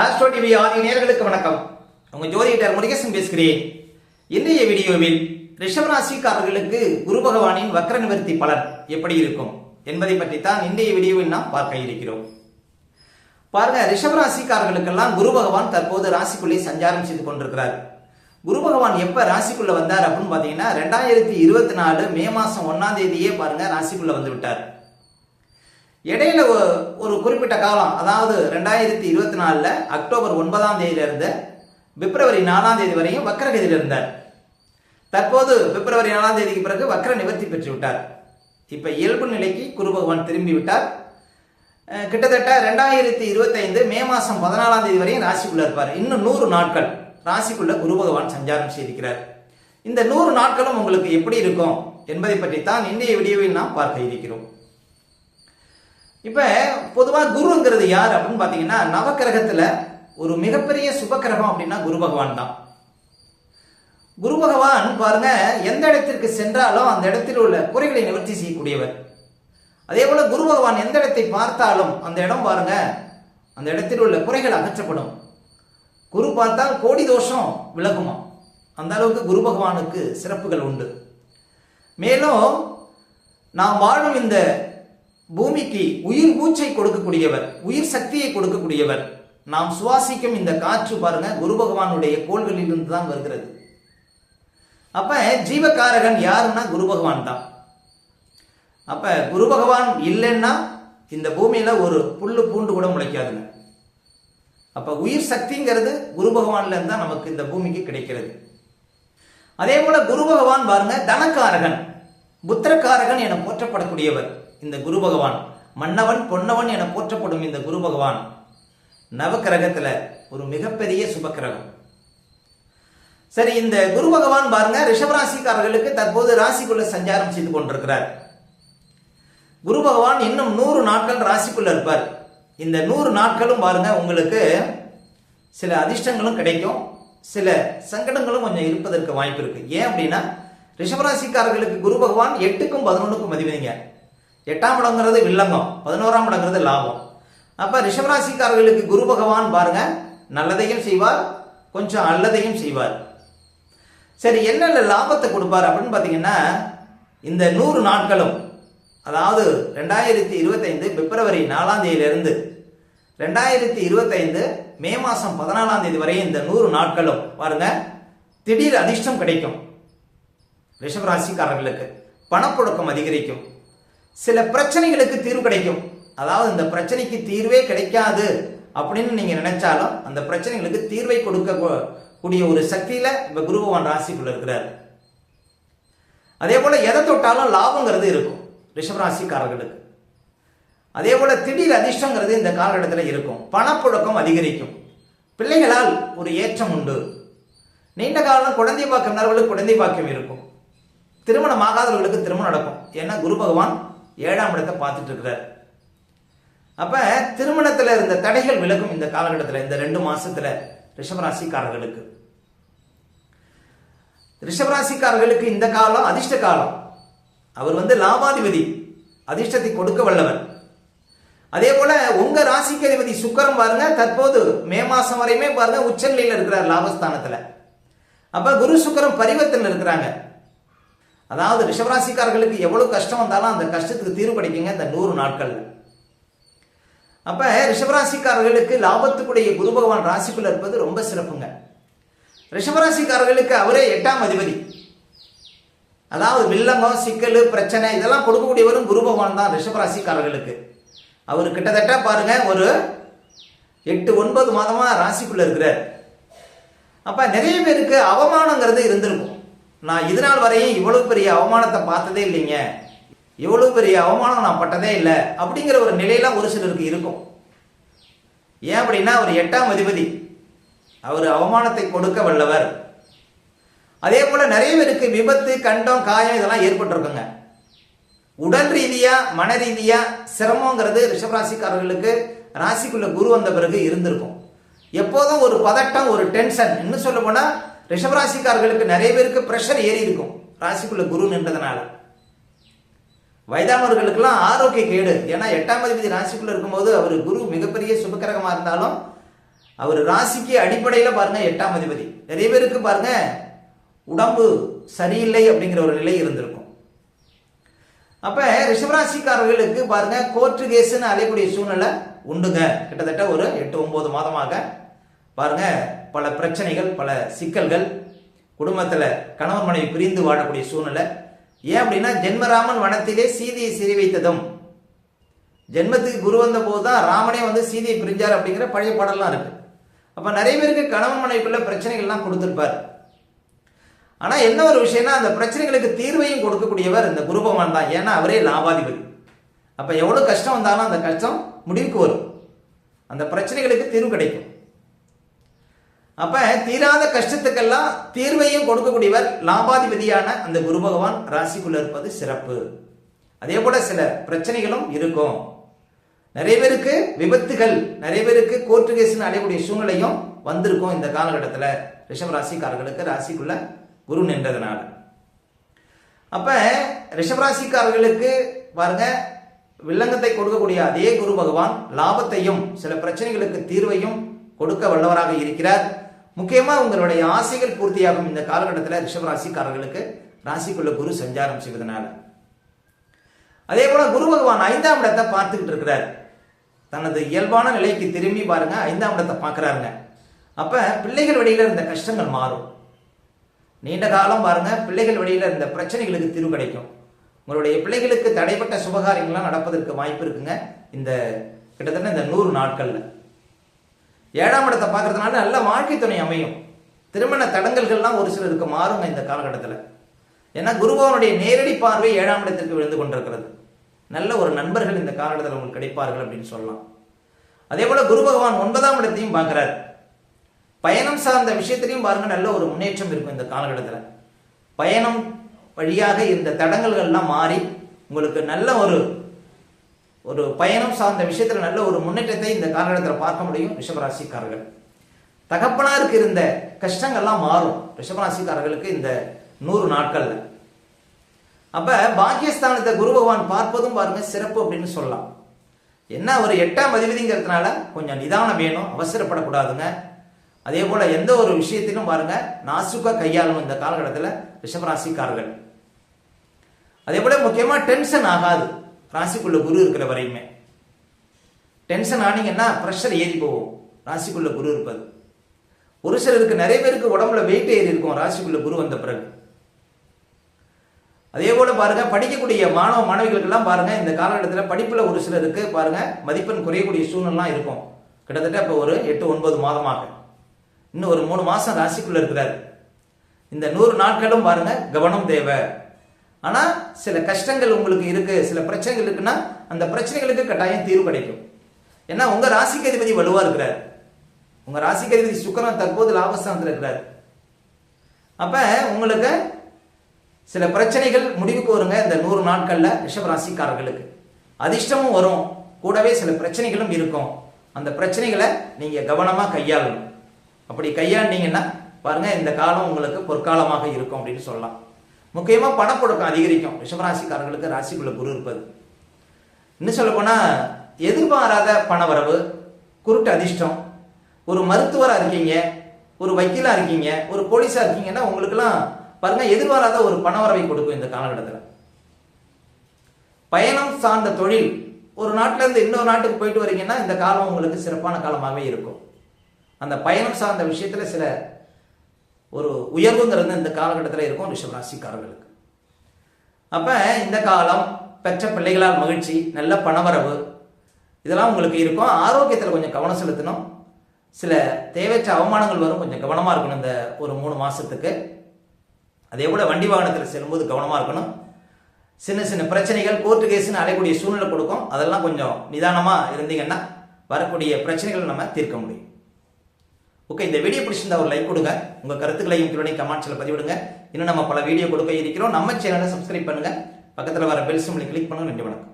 Astro TV ஆதி நேர்களுக்கு வணக்கம். உங்க ஜோதிடர் முருகேசன் பேசுகிறேன். இன்றைய வீடியோவில் ரிஷபராசிக்காரர்களுக்கு குரு பகவானின் வக்ர நிவர்த்தி பலன் எப்படி இருக்கும் என்பதை பற்றி தான் இன்றைய வீடியோவில் நாம் பார்க்க இருக்கிறோம். பாருங்க ரிஷபராசிக்காரர்களுக்கெல்லாம் குரு பகவான் தற்போது ராசிக்குள்ளே சஞ்சாரம் செய்து கொண்டிருக்கிறார். குரு பகவான் எப்ப ராசிக்குள்ள வந்தார் அப்படின்னு பாத்தீங்கன்னா ரெண்டாயிரத்தி இருபத்தி நாலு மே மாசம் ஒன்னாம் தேதியே பாருங்க ராசிக்குள்ள வந்து விட்டார். இடையில ஒரு குறிப்பிட்ட காலம் அதாவது ரெண்டாயிரத்தி இருபத்தி நாலுல அக்டோபர் ஒன்பதாம் தேதியிலிருந்து பிப்ரவரி நாலாம் தேதி வரையும் வக்கரகதியில் இருந்தார். தற்போது பிப்ரவரி நாலாம் தேதிக்கு பிறகு வக்கர நிவர்த்தி பெற்று விட்டார் இப்ப இயல்பு நிலைக்கு குரு பகவான் திரும்பி விட்டார் கிட்டத்தட்ட ரெண்டாயிரத்தி இருபத்தைந்து மே மாசம் பதினாலாம் தேதி வரையும் ராசிக்குள்ள இருப்பார். இன்னும் நூறு நாட்கள் ராசிக்குள்ள குரு பகவான் சஞ்சாரம் செய்திருக்கிறார். இந்த நூறு நாட்களும் உங்களுக்கு எப்படி இருக்கும் என்பதை பற்றி தான் இன்றைய வீடியோவில் நாம் பார்க்க இருக்கிறோம். இப்போ பொதுவாக குருங்கிறது யார் அப்படின்னு பார்த்தீங்கன்னா நவக்கிரகத்தில் ஒரு மிகப்பெரிய சுபக்கிரகம் அப்படின்னா குரு பகவான் தான். குரு பகவான் பாருங்க எந்த இடத்திற்கு சென்றாலும் அந்த இடத்தில் உள்ள குறைகளை நிவர்த்தி செய்யக்கூடியவர். அதே போல குரு பகவான் எந்த இடத்தை பார்த்தாலும் அந்த இடம் பாருங்க அந்த இடத்தில் உள்ள குறைகள் அகற்றப்படும். குரு பார்த்தால் கோடி தோஷம் விலகுமா? அந்த அளவுக்கு குரு பகவானுக்கு சிறப்புகள் உண்டு. மேலும் நாம் வாழும் இந்த பூமிக்கு உயிர் மூச்சை கொடுக்கக்கூடியவர் உயிர் சக்தியை கொடுக்கக்கூடியவர். நாம் சுவாசிக்கும் இந்த காற்று பாருங்க குரு பகவானுடைய கோள்களில் இருந்து தான் வருகிறது. அப்ப ஜீவகாரகன் யாருன்னா குரு பகவான் தான். அப்ப குரு பகவான் இல்லைன்னா இந்த பூமியில ஒரு புல்லு பூண்டு கூட முளைக்காதுங்க. அப்ப உயிர் சக்திங்கிறது குரு பகவான்ல இருந்தா தான் நமக்கு இந்த பூமிக்கு கிடைக்கிறது. அதே போல குரு பகவான் பாருங்க தனக்காரகன் புத்திரக்காரகன் என போற்றப்படக்கூடியவர். இந்த குரு பகவான். மன்னவன் பொன்னவன் என போற்றப்படும் இந்த குரு பகவான். நவக்கிரகத்தில் ஒரு மிகப்பெரிய சுபக்கிரகம். சரி இந்த குரு பகவான் பாருங்க ரிஷபராசிக்காரர்களுக்கு தற்போது ராசிக்குள்ள சஞ்சாரம் செய்து கொண்டிருக்கிறார். குரு பகவான் இன்னும் நூறு நாட்கள் ராசிக்குள்ள இருப்பார். இந்த நூறு நாட்களும் பாருங்க உங்களுக்கு சில அதிர்ஷ்டங்களும் கிடைக்கும். சில சங்கடங்களும் கொஞ்சம் இருப்பதற்கு வாய்ப்பு இருக்கு. ஏன் அப்படின்னா ரிஷபராசிக்காரர்களுக்கு குரு பகவான் எட்டுக்கும் பதினொன்றுக்கும் மதிவீங்க. எட்டாம் இடங்கிறது வில்லங்கம் பதினோராம் இடங்கிறது லாபம். அப்ப ரிஷபராசிக்காரர்களுக்கு குரு பகவான் பாருங்க நல்லதையும் செய்வார் கொஞ்சம் அல்லதையும் செய்வார். சரி என்னென்ன லாபத்தை கொடுப்பார் அப்படின்னு பார்த்தீங்கன்னா இந்த நூறு நாட்களும் அதாவது ரெண்டாயிரத்தி இருபத்தைந்து பிப்ரவரி நாலாம் தேதியிலிருந்து ரெண்டாயிரத்தி இருபத்தைந்து மே மாசம் பதினாலாம் தேதி வரை இந்த நூறு நாட்களும் பாருங்க திடீர் அதிர்ஷ்டம் கிடைக்கும். ரிஷபராசிக்காரர்களுக்கு பணப்புழக்கம் அதிகரிக்கும். சில பிரச்சனைகளுக்கு தீர்வு கிடைக்கும். அதாவது இந்த பிரச்சனைக்கு தீர்வே கிடைக்காது அப்படின்னு நீங்க நினைச்சாலும் அந்த பிரச்சனைகளுக்கு தீர்வை கொடுக்க கூடிய ஒரு சக்தியில இப்ப குரு பகவான் ராசிக்குள்ள இருக்கிறார். அதே போல எதை தொட்டாலும் லாபங்கிறது இருக்கும் ரிஷபராசிக்காரர்களுக்கு. அதே போல திடீர் அதிர்ஷ்டங்கிறது இந்த காலகட்டத்தில் இருக்கும் பணப்புழக்கம் அதிகரிக்கும். பிள்ளைகளால் ஒரு ஏற்றம் உண்டு. நீண்ட காலம் குழந்தை பாக்கியம் குழந்தை பாக்கியம் இருக்கும். திருமணம் ஆகாதவர்களுக்கு திருமணம் நடக்கும். ஏன்னா குரு பகவான் ஏழாம் இடத்தை பார்த்துட்டு இருக்கிறார் அப்ப திருமணத்தில் இருந்த தடைகள் விலகும் இந்த காலகட்டத்தில் இந்த ரெண்டு மாசத்துல ரிஷபராசிக்காரர்களுக்கு. ரிஷபராசிக்காரர்களுக்கு இந்த காலம் அதிர்ஷ்ட காலம். அவர் வந்து லாபாதிபதி அதிர்ஷ்டத்தை கொடுக்க வல்லவர். அதே போல உங்க ராசிக்கு அதிபதி சுக்கரம் பாருங்க தற்போது மே மாசம் வரையுமே பாருங்க உச்சநிலையில் இருக்கிறார் லாபஸ்தானத்துல. அப்ப குரு சுக்கரம் பரிவர்த்தனை இருக்கிறாங்க. அதாவது ரிஷபராசிக்காரர்களுக்கு எவ்வளவு கஷ்டம் வந்தாலும் அந்த கஷ்டத்துக்கு தீர்வு கிடைக்குங்க இந்த நூறு நாட்கள்ல. அப்ப ரிஷபராசிக்காரர்களுக்கு லாபத்துக்குடைய குரு பகவான் ராசிக்குள்ள இருப்பது ரொம்ப சிறப்புங்க. ரிஷபராசிக்காரர்களுக்கு அவரே எட்டாம் அதிபதி. அதாவது வில்லங்கம் சிக்கல் பிரச்சனை இதெல்லாம் கொடுக்கக்கூடியவரும் குரு பகவான் தான் ரிஷபராசிக்காரர்களுக்கு. அவர் கிட்டத்தட்ட பாருங்க ஒரு எட்டு ஒன்பது மாதமா ராசிக்குள்ள இருக்கிறார். அப்ப நிறைய பேருக்கு அவமானங்கிறது இருந்திருக்கும். நான் இதனால் வரையும் இவ்வளவு பெரிய அவமானத்தை பார்த்ததே இல்லைங்க. இவ்வளவு பெரிய அவமானம் நான் பட்டதே இல்லை அப்படிங்கிற ஒரு நிலையெல்லாம் ஒரு சிலருக்கு இருக்கும். ஏன் அப்படின்னா அவர் எட்டாம் அதிபதி. அவர் அவமானத்தை கொடுக்க வல்லவர். அதே போல நிறைய பேருக்கு விபத்து கண்டம் காயம் இதெல்லாம் ஏற்பட்டிருக்குங்க. உடல் ரீதியா மன ரீதியா சிரமங்கிறது ரிஷபராசிக்காரர்களுக்கு ராசிக்குள்ள குரு வந்த பிறகு இருந்திருக்கும். எப்போதும் ஒரு பதட்டம் ஒரு டென்ஷன் இன்னும் சொல்ல போனா ரிஷபராசிக்காரர்களுக்கு நிறைய பேருக்கு பிரஷர் ஏறி இருக்கும். ராசிக்குள்ள குரு நின்றதுனால. அவர் ராசிக்கு அடிப்படையில் பாருங்க எட்டாம் அதிபதி. நிறைய பேருக்கு பாருங்க உடம்பு சரியில்லை அப்படிங்கிற ஒரு நிலை இருந்திருக்கும். அப்ப ரிஷபராசிக்காரர்களுக்கு பாருங்க கோர்ட்டு கேஸ்ன்னு அலையக்கூடிய சூழ்நிலை உண்டுங்க. கிட்டத்தட்ட ஒரு எட்டு ஒன்பது மாதமாக. பாருங்க பல பிரச்சனைகள் பல சிக்கல்கள் குடும்பத்தில் கணவன் மனைவி பிரிந்து வாழக்கூடிய சூழ்நிலை. ஏன் அப்படின்னா ஜென்மராமன் வனத்திலே சீதையை சிறை வைத்ததும் ஜென்மத்துக்கு குரு வந்த போது தான் ராமனே வந்து சீதையை பிரிஞ்சார் அப்படிங்கிற பழைய பாடலாம் இருக்கு. அப்ப நிறைய பேருக்கு கணவன் மனைவிக்குள்ள பிரச்சனைகள்லாம் கொடுத்துருப்பார். ஆனா என்ன ஒரு விஷயம்னா அந்த பிரச்சனைகளுக்கு தீர்வையும் கொடுக்கக்கூடியவர் இந்த குருபவான் தான். ஏன்னா அவரே லாபாதிபதி. அப்ப எவ்வளவு கஷ்டம் வந்தாலும் அந்த கஷ்டம் முடிவுக்கு வரும். அந்த பிரச்சனைகளுக்கு தீர்வு கிடைக்கும். அப்ப தீராத கஷ்டத்துக்கெல்லாம் தீர்வையும் கொடுக்கக்கூடியவர் லாபாதிபதியான அந்த குரு பகவான் ராசிக்குள்ள இருப்பது சிறப்பு. அதே போல சில பிரச்சனைகளும் இருக்கும். நிறைய பேருக்கு விபத்துகள் நிறைய பேருக்கு கோர்ட்டு கேஸ்னு அடையக்கூடிய சூழ்நிலையும் வந்திருக்கும் இந்த காலகட்டத்தில். ரிஷப ராசிக்காரர்களுக்கு ராசிக்குள்ள குரு நின்றதுனால. அப்ப ரிஷபராசிக்காரர்களுக்கு பாருங்க வில்லங்கத்தை கொடுக்கக்கூடிய அதே குரு பகவான் லாபத்தையும் சில பிரச்சனைகளுக்கு தீர்வையும் கொடுக்க வல்லவராக இருக்கிறார். முக்கியமாக உங்களுடைய ஆசைகள் பூர்த்தியாகும் இந்த காலகட்டத்தில் ரிஷபராசிக்காரர்களுக்கு ராசிக்குள்ள குரு சஞ்சாரம் செய்வதனால. அதே போல குரு பகவான் ஐந்தாம் இடத்தை பார்த்துக்கிட்டு இருக்கிறார். தனது இயல்பான நிலைக்கு திரும்பி பாருங்க ஐந்தாம் இடத்தை பார்க்கறாருங்க. அப்ப பிள்ளைகள் வழியில் இருந்த கஷ்டங்கள் மாறும். நீண்ட காலம் பாருங்க பிள்ளைகள் வழியில் இருந்த பிரச்சனைகளுக்கு தீர்வு கிடைக்கும். உங்களுடைய பிள்ளைகளுக்கு தடைப்பட்ட சுபகாரியங்கள்லாம் நடப்பதற்கு வாய்ப்பு இருக்குங்க. இந்த கிட்டத்தட்ட இந்த நூறு நாட்களில். ஏழாம் இடத்தை பார்க்கறதுனால நல்ல வாழ்க்கை துணை அமையும். திருமண தடங்கல்கள்லாம் ஒரு சிலருக்கு மாறுங்க இந்த காலகட்டத்தில். ஏன்னா குருபவனுடைய நேரடி பார்வை ஏழாம் இடத்திற்கு விழுந்து கொண்டிருக்கிறது. நல்ல ஒரு நண்பர்கள் இந்த காலகட்டத்தில் உங்களுக்கு கிடைப்பார்கள் அப்படின்னு சொல்லலாம். அதே போல குரு பகவான் ஒன்பதாம் இடத்தையும் பார்க்கிறார். பயணம் சார்ந்த விஷயத்திலையும் பாருங்க நல்ல ஒரு முன்னேற்றம் இருக்கும் இந்த காலகட்டத்தில். பயணம் வழியாக இந்த தடங்கல்கள்லாம் மாறி உங்களுக்கு நல்ல ஒரு ஒரு பயணம் சார்ந்த விஷயத்துல நல்ல ஒரு முன்னேற்றத்தை இந்த காலகட்டத்தில் பார்க்க முடியும் ரிஷபராசிக்காரர்கள். தகப்பனாருக்கு இருந்த கஷ்டங்கள்லாம் மாறும். ரிஷபராசிக்காரர்களுக்கு இந்த நூறு நாட்கள்ல. அப்ப பாக்கியஸ்தானத்தை குரு பகவான் பார்ப்பதும் பாருங்க சிறப்பு அப்படின்னு சொல்லலாம். என்ன ஒரு எட்டாம் அதிபதிங்கிறதுனால கொஞ்சம் நிதானம் வேணும் அவசரப்படக்கூடாதுங்க. அதே போல எந்த ஒரு விஷயத்திலும் பாருங்க நாசுக்கா கையாளும் இந்த காலகட்டத்தில் ரிஷபராசிக்காரர்கள். அதே போல முக்கியமா டென்ஷன் ஆகாது. ராசிக்குள்ள குரு இருக்கிற வரையுமே. டென்ஷன் ஆனீங்கன்னா ப்ரெஷர் ஏறி போகும். ராசிக்குள்ள குரு இருப்பது. ஒரு சிலருக்கு நிறைய பேருக்கு உடம்புல வெயிட் ஏறி இருக்கும். ராசிக்குள்ள குரு வந்த பிறகு. அதே போல பாருங்க படிக்கக்கூடிய மாணவ மாணவிகளுக்கெல்லாம் பாருங்க இந்த காலகட்டத்தில் படிப்புல ஒரு சிலருக்கு பாருங்க மதிப்பெண் குறையக்கூடிய சூழ்நிலாம் இருக்கும். கிட்டத்தட்ட இப்போ ஒரு எட்டு ஒன்பது மாதமாக. இன்னும் ஒரு மூணு மாசம் ராசிக்குள்ள இருக்கிறார். இந்த நூறு நாட்களும் பாருங்க கவனம் தேவை. ஆனால் சில கஷ்டங்கள் உங்களுக்கு இருக்கு சில பிரச்சனைகள் இருக்குன்னா அந்த பிரச்சனைகளுக்கு கட்டாயம் தீர்வு கிடைக்கும். ஏன்னா உங்க ராசிக்கு அதிபதி வலுவா இருக்கிறார். உங்க ராசிக்கு அதிபதி சுக்கரன் தற்போது லாபஸ்தானத்தில் இருக்கிறார். அப்ப உங்களுக்கு சில பிரச்சனைகள் முடிவுக்கு வருங்க இந்த நூறு நாட்கள்ல ரிஷப ராசிக்காரர்களுக்கு. அதிர்ஷ்டமும் வரும். கூடவே சில பிரச்சனைகளும் இருக்கும். அந்த பிரச்சனைகளை நீங்க கவனமா கையாளணும். அப்படி கையாண்டீங்கன்னா பாருங்க இந்த காலம் உங்களுக்கு பொற்காலமாக இருக்கும் அப்படின்னு சொல்லலாம். முக்கியமாக பணப்புழக்கம் அதிகரிக்கும். ரிஷபராசிக்காரர்களுக்கு ராசிக்குள்ள குரு இருப்பது. இன்னும் சொல்லப்போனால் எதிர்பாராத பணவரவு குருட்டு அதிர்ஷ்டம் ஒரு மருத்துவராக இருக்கீங்க ஒரு வக்கீலாக இருக்கீங்க ஒரு போலீஸாக இருக்கீங்கன்னா உங்களுக்கெல்லாம் பாருங்கள் எதிர்பாராத ஒரு பணவரவை கொடுக்கும் இந்த காலகட்டத்தில். பயணம் சார்ந்த தொழில் ஒரு நாட்டிலேருந்து இன்னொரு நாட்டுக்கு போயிட்டு வரீங்கன்னா இந்த காலம் உங்களுக்கு சிறப்பான காலமாகவே இருக்கும். அந்த பயணம் சார்ந்த விஷயத்தில் சில ஒரு உயர்வுங்கிறது இந்த காலகட்டத்தில் இருக்கும் ரிஷபராசிக்காரர்களுக்கு. அப்போ இந்த காலம் பெற்ற பிள்ளைகளால் மகிழ்ச்சி நல்ல பணவரவு இதெல்லாம் உங்களுக்கு இருக்கும். ஆரோக்கியத்தில் கொஞ்சம் கவனம் செலுத்தணும். சில தேவையற்ற அவமானங்கள் வரும். கொஞ்சம் கவனமாக இருக்கணும் இந்த ஒரு மூணு மாதத்துக்கு அதே போல் வண்டி வாகனத்தில் செல்லும்போது கவனமாக இருக்கணும். சின்ன சின்ன பிரச்சனைகள் கோர்ட்டு கேஸ்ன்னு அலையக்கூடிய சூழ்நிலை கொடுக்கும். அதெல்லாம் கொஞ்சம் நிதானமாக இருந்தீங்கன்னா வரக்கூடிய பிரச்சனைகளை நம்ம தீர்க்க முடியும். ஓகே இந்த வீடியோ பிடிச்சிருந்தா ஒரு லைக் கொடுங்க. உங்க கருத்துக்களையும் கீழே கமெண்ட்ஸ்ல பதிவிடுங்க. இன்னும் நம்ம பல வீடியோ கொடுக்க இருக்கிறோம். நம்ம சேனலை சப்ஸ்கிரைப் பண்ணுங்க. பக்கத்தில் வர பெல் சிம்லை கிளிக் பண்ணுங்க. நன்றி வணக்கம்.